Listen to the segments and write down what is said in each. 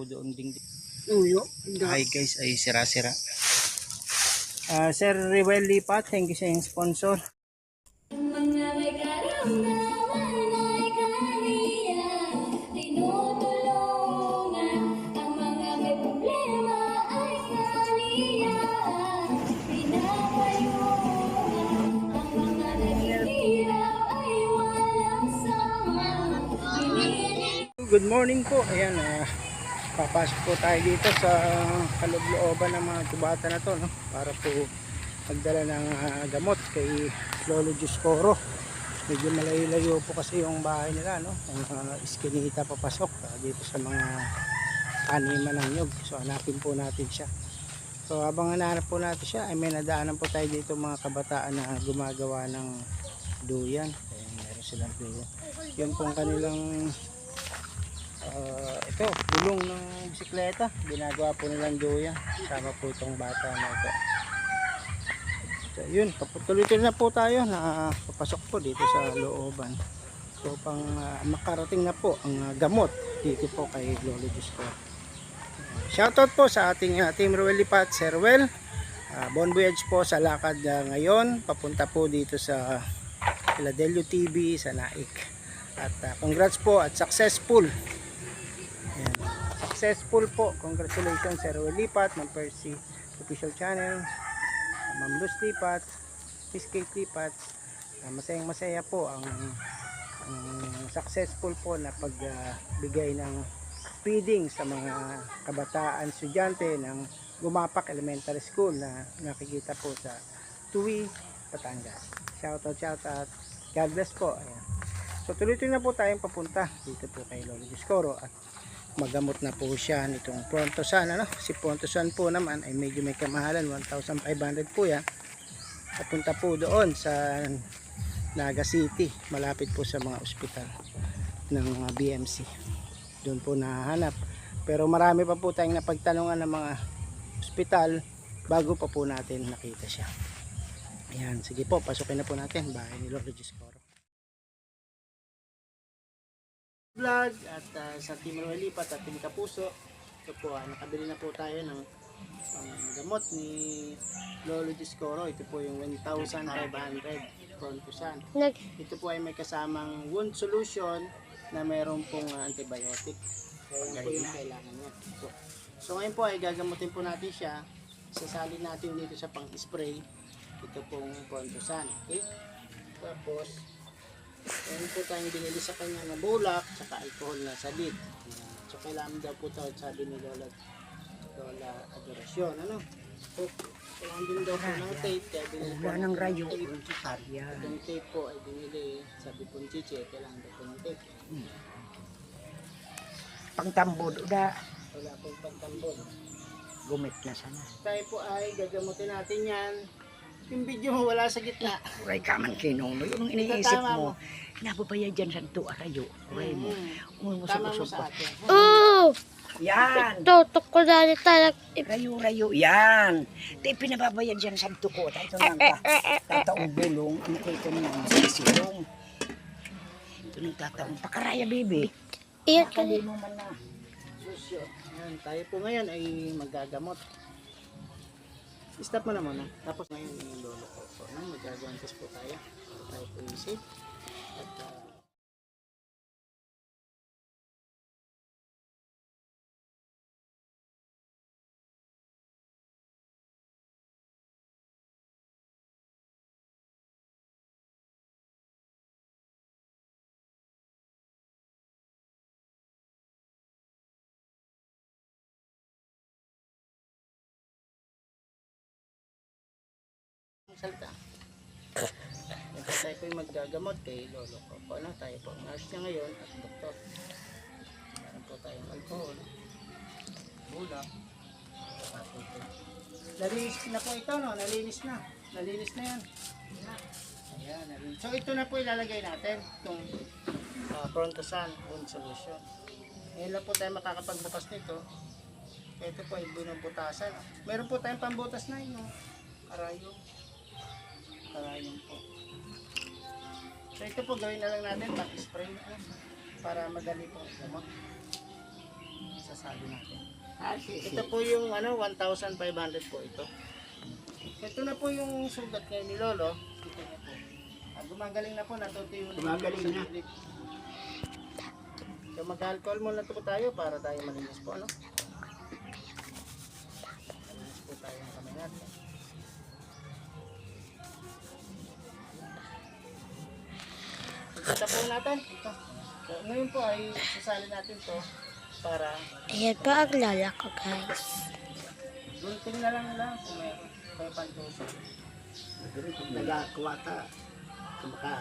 Yung po doon ding Uyo. Hi guys, ay sira-sira. Ah, Sir Rewel Lipat, thank you sa inyong sponsor. Good morning po. Ayan, ah, papasok po tayo dito sa kalooban ng mga tubata na to, no? Para po magdala ng ah, gamot kay Lolo Juscoro. Medyo malayo-layo po kasi yung bahay nila, no? Ang uh, iskinita papasok ah, dito sa mga taniman ng nyog. So, hanapin po natin siya. So, habang hanahanap po natin siya, ay may nadaanan po tayo dito mga kabataan na gumagawa ng duyan. Ayan, meron silang duyan. Yun pong kanilang Ah, ito, gulong ng bisikleta. Ginagawa po nilang duya. Sama po itong bata na ito. So, yun, tuloy-tuloy na po tayo na papasok po dito sa looban. So, pang ah, makarating na po ang ah, gamot dito po kay Lolo Diyos ko. Shoutout po sa ating uh, Team Ruel Lipat, Sir Ruel. Ah, bon voyage po sa lakad ah, ngayon. Papunta po dito sa Philadelphia TV sa Naik. At ah, congrats po at successful. Successful po. Congratulations Sir Roel Lipat, Ma'am Percy official channel, Ma'am Luz Lipat, Miss Kate Lipat. Ah, masayang masaya po ang, ang successful po na pagbigay ng feeding sa mga kabataan estudyante ng Gumapak Elementary School na nakikita po sa Tuwi, Batangas. Shoutout, shoutout. God bless po. Ayan. So tuloy-tuloy na po tayong papunta dito po kay Lolo Discoro at magamot na po siya nitong Prontosan ano? Si Prontosan po naman ay medyo may kamahalan 1,500 po yan. Papunta po doon sa Naga City malapit po sa mga ospital ng mga BMC doon po nahanap. Pero marami pa po tayong napagtanungan ng mga ospital bago pa po natin nakita siya. Ayan sige po pasukin na po natin. Bahay ni Lolo Giscoro vlog at ah, sa Team Lipat at Team Kapuso. Ito po, ah, nakabili na po tayo ng pang gamot ni Lolo Discoro. Ito po yung 1,500 Prontusan. Nag Ito po ay may kasamang wound solution na mayroon pong ah, antibiotic. So, yun po yung kailangan niya. So, so ngayon po ay gagamutin po natin siya. Sasalin natin dito sa pang-spray. Ito pong Prontusan. Okay? Tapos, Meron po tayong binili sa kanya na bulak, saka alcohol na. Ayan. So, kailangan daw po ito, sabi ni Lola, Lola Adorasyon, ano? So, kailangan din daw po ng tape, kaya binili po ng rayo. Itong tape po ay binili, sabi po ni Chichi, kailangan daw po ng tape. Pangtambod. Da. Wala pong pagtambol. Gumit na sana. Tayo po ay gagamutin natin yan. Yung video mo wala sa gitna. Uray ka man kinong. Yung iniisip Tama mo. Nababayad dyan sa ito arayo. Uray mo. Mm. Uy mo Tama mo sa sa atin. Oh! Yan. Tutok ko dali talag Rayo, rayo. Yan. Di pinababayad dyan sa ito ko. Ito nang ta. Tataong bulong. Ano ko ito nang silong. Ito nang tataong. Pakaraya, baby. Iyak ka Kalino man na. Susyo. Ayan, tayo po ngayon ay magagamot. Stop mo na muna. Tapos ngayon yung lolo ko po. No? Magagawantes po tayo. Tayo po yung safe. At ah, salita. Ito tayo po yung maggagamot kay lolo ko po. Ano? Tayo po nurse niya ngayon at doktor. Meron po tayong alcohol. Bulak. Nalinis na po ito, no? Nalinis na. Nalinis na yan. Ayan, nalinis. So ito na po ilalagay natin. Itong uh, Prontosan wound solution. Ngayon lang po tayo makakapagbukas nito. Ito po ay binubutasan. Meron po tayong pambutas na yun. No? Karayong po. So ito po gawin na lang natin pag-spray na para madali po gamot. sasali natin. Ah. Ito po yung ano, 1,500 po ito. Ito na po yung sugat ngayon ni Lolo. Kita niyo po. Ah, gumagaling na po, natutuyo na. Gumagaling na. So mag-alcohol muna po tayo para tayo malinis po, ano? Malinis po tayo ng kamay natin. Ito po natin. Ito. Ngayon po ay sasali natin to para Ayan pa ang lala ko, guys. Gunting na lang nila kung may, kung may pantuso. Nagakuha ka, kumaka,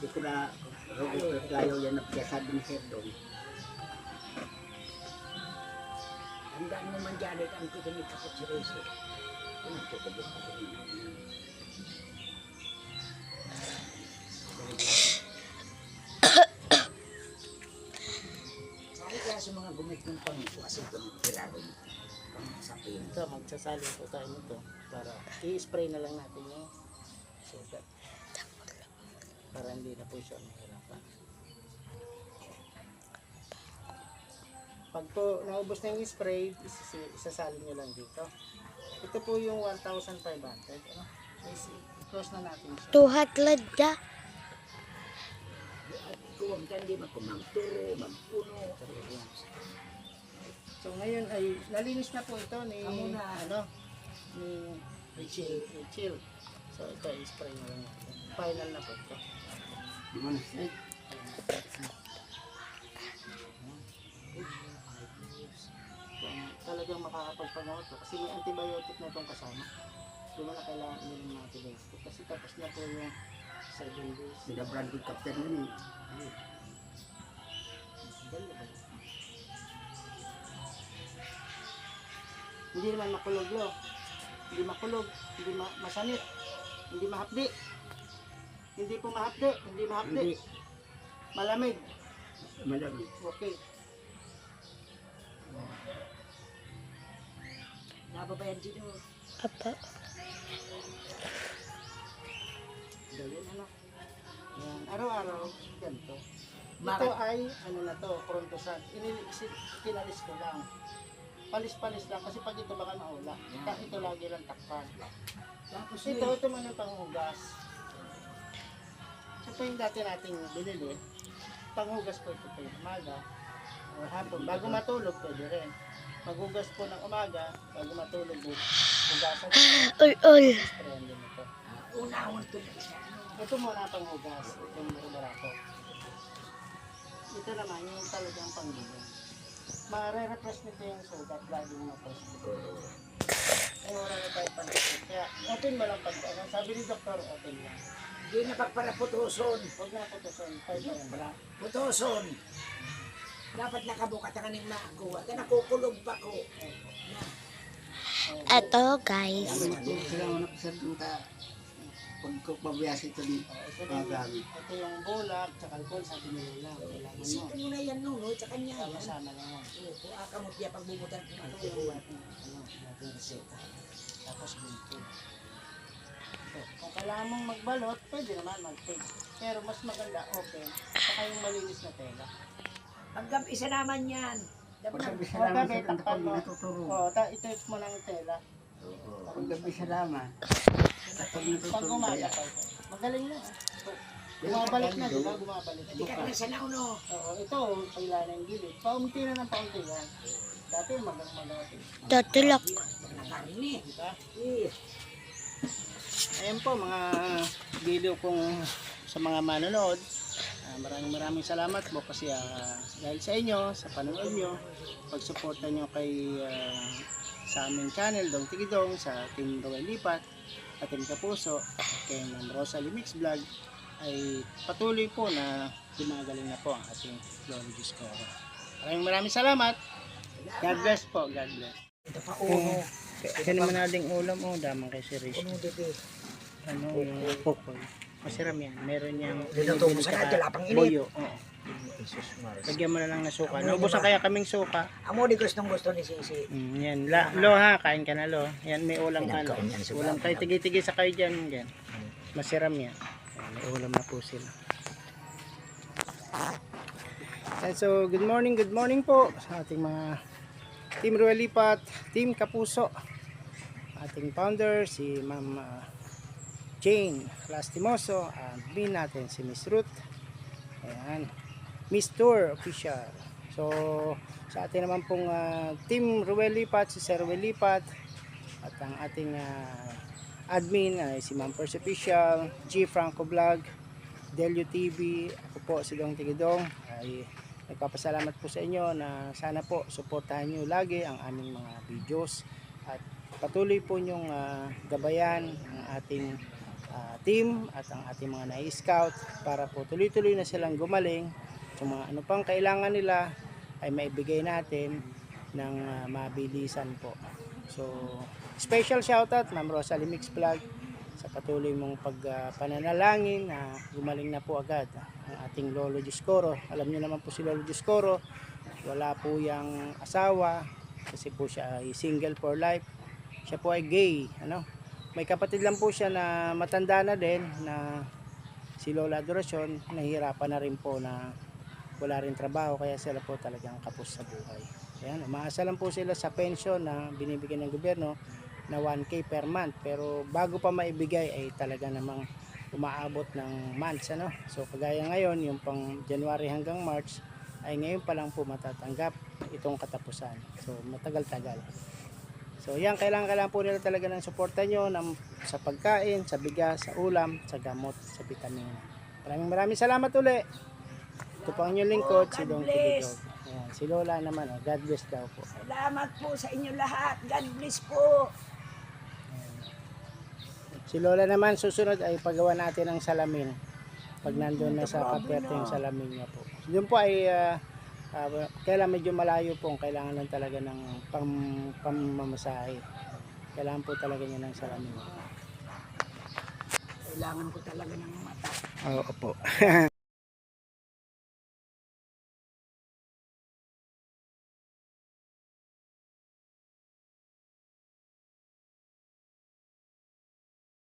di ko na, rogo ko tayo yan ang sabi ni Sir Dong. Hanggang mo man dyan, ang kikinig ako si. Ano ko ko ba Bakit kaya sa mga gumit ng pangsuasin ko ng tirado mo? Pang-sapin. Ito, magsasali po tayo nito para i-spray na lang natin yung sugat. Para hindi na po siya mahirapan. Pag po naubos na yung spray, is- isasali nyo lang dito. Ito po yung 1,500. Ano? I-close na natin siya. Tuhat lada. Kung ka hindi magkumangturo, magpuno. So ngayon ay nalinis na po ito ni Amo na. ano ni Richie Richie. So ito i-spray na lang natin. Final na po ito. Di mo na siya. kung talagang makakapagpangaw to kasi may antibiotic na itong kasama di mo na kailangan yun ng antibiotic kasi tapos na po yung 7 days Sila branded captain yun eh. Ano, hindi naman makulog lo hindi makulog hindi ma masanit hindi mahapdi hindi po mahapdi hindi mahapdi Hindi, malamig malamig. okay Nababayan dito. Apa. Ano yan araw-araw ganito Bakit? Ito ay, ano na to, prontosan. Inilisip, kinalis ko lang. Palis-palis lang kasi pag ito baka maula. Ta- Ito lagi lang takpan. Tapos Ito, ito man ang panghugas. Ito yung dati nating binili. Panghugas po ito po yung umaga. O hapon. Bago matulog, pwede rin. Maghugas po ng umaga, bago matulog, hugasan po. Ul, ul. Sprayan din ito. una-una ito na isa. Ito muna ang panghugas. Ito yung barato. Ito naman yung talagang panggilong. Mare-repress nito yung sugat. Lagi mo na-press nito. Ay, wala na tayo panggilong. Kaya, open mo lang pag ano. Sabi ni doktor, open lang. Hindi na pagparaputuson. Huwag na putusan. Five yan. Putuson. Dapat nakabukat ka kaning makakuha. Kaya nakukulog pa ko. Ito, guys. Na pasal kung ko pabiyas ito ni Ito yung, ito yung bulak, tsaka alcohol, sabi ni Lola. Kailangan mo. Na yan no, no? Sa kanya yan. Sama-sama lang yan. Oo, Kung aka mo diya pagbumutan ko Ito yung ano, reseta. Tapos. So, kung kailangan mong magbalot, pwede naman mag-tape. Pero mas maganda, open. Saka yung malinis na tela. Pagkam isa naman yan. Dapat Huwag gabi, takpan mo. natuturo. Oo, ta itape mo ng tela. Pag gabi sa laman. Pag umaga pa ito. Magaling na. So, Bumabalik na, di ba? Bumabalik. Hindi ka na sa nauno. Oo, ito, kailangan ng gilid. Paunti na ng paunti yan. Dati magang malaki. Tutulok. Nakarinig. Diba? Eh, Ayan po mga video kong sa mga manonood. Ah, maraming maraming salamat po kasi ah, dahil sa inyo, sa panonood nyo, pagsuporta nyo kay ah, sa aming channel, Dong Tigidong, sa Team Roel Lipat, at Team Kapuso, kay Ma'am Rosalie Mix Vlog, ay patuloy po na gumagaling na po ang ating Lolo Diyos ko. Maraming maraming salamat. God bless po. God bless. ito pa uno. Kaya naman nating ulam o damang kay si dito. ano yung pokoy. Masiram yan. Meron niyang Dito mo sa kanya, lapang init. Boyo. Oo. Lagyan mo na lang ng suka. Naubusan kaya kaming suka. Amo di gustong gusto ni Sisi. Mm, yan. La, lo ha, kain ka na lo. Yan, may ulam ka lo. Ulam kayo, tigi-tigi sa kayo dyan. Yan. Masiram yan. May ulam na po sila. And so, good morning, good morning po sa ating mga Team Ruelipat, Team Kapuso. Ating founder si Ma'am ah, Jane Lastimoso, admin natin si Miss Ruth. Ayan. Tour official. So, sa atin naman pong ah, Team Ruel Lipat, si Sir Ruel Lipat, at ang ating ah, admin ay si Ma'am Percy Official, G Franco Vlog, Delio TV, ako po si Dong Tigidong, ay nagpapasalamat po sa inyo na sana po suportahan nyo lagi ang aming mga videos at patuloy po nyong ah, gabayan ang ating ah, team at ang ating mga nai-scout para po tuloy-tuloy na silang gumaling sa mga ano pang kailangan nila ay maibigay natin ng ah, mabilisan po. So, special shoutout Ma'am Rosalie Mix Vlog sa patuloy mong pagpananalangin na gumaling na po agad ang ating Lolo Discoro. Alam niyo naman po si Lolo Discoro, wala po yang asawa kasi po siya ay single for life. Siya po ay gay, ano? May kapatid lang po siya na matanda na din na si Lola Adoracion, nahihirapan na rin po na wala rin trabaho kaya sila po talagang kapos sa buhay. Ayan, umaasa lang po sila sa pension na binibigyan ng gobyerno na 1K per month. Pero bago pa maibigay ay talaga namang umaabot ng months. Ano? So kagaya ngayon, yung pang January hanggang March, ay ngayon pa lang po matatanggap itong katapusan. So matagal-tagal. So yan, kailangan, kailangan po nila talaga ng suporta nyo ng, sa pagkain, sa bigas, sa ulam, sa gamot, sa vitamina. Maraming maraming salamat uli. Ito po ang inyong lingkod, si Dong. Ayan, si Lola naman, oh, God bless daw po. Salamat po sa inyo lahat. God bless po. Si Lola naman susunod ay pagawa natin ng salamin. Pag nandun na sa kaperte yung salamin niya po. Yun po ay uh, kailangan medyo malayo po. Kailangan lang talaga ng pam, pamamasahe. Kailangan po talaga niya ng salamin. Kailangan ko talaga ng mata. Oo po.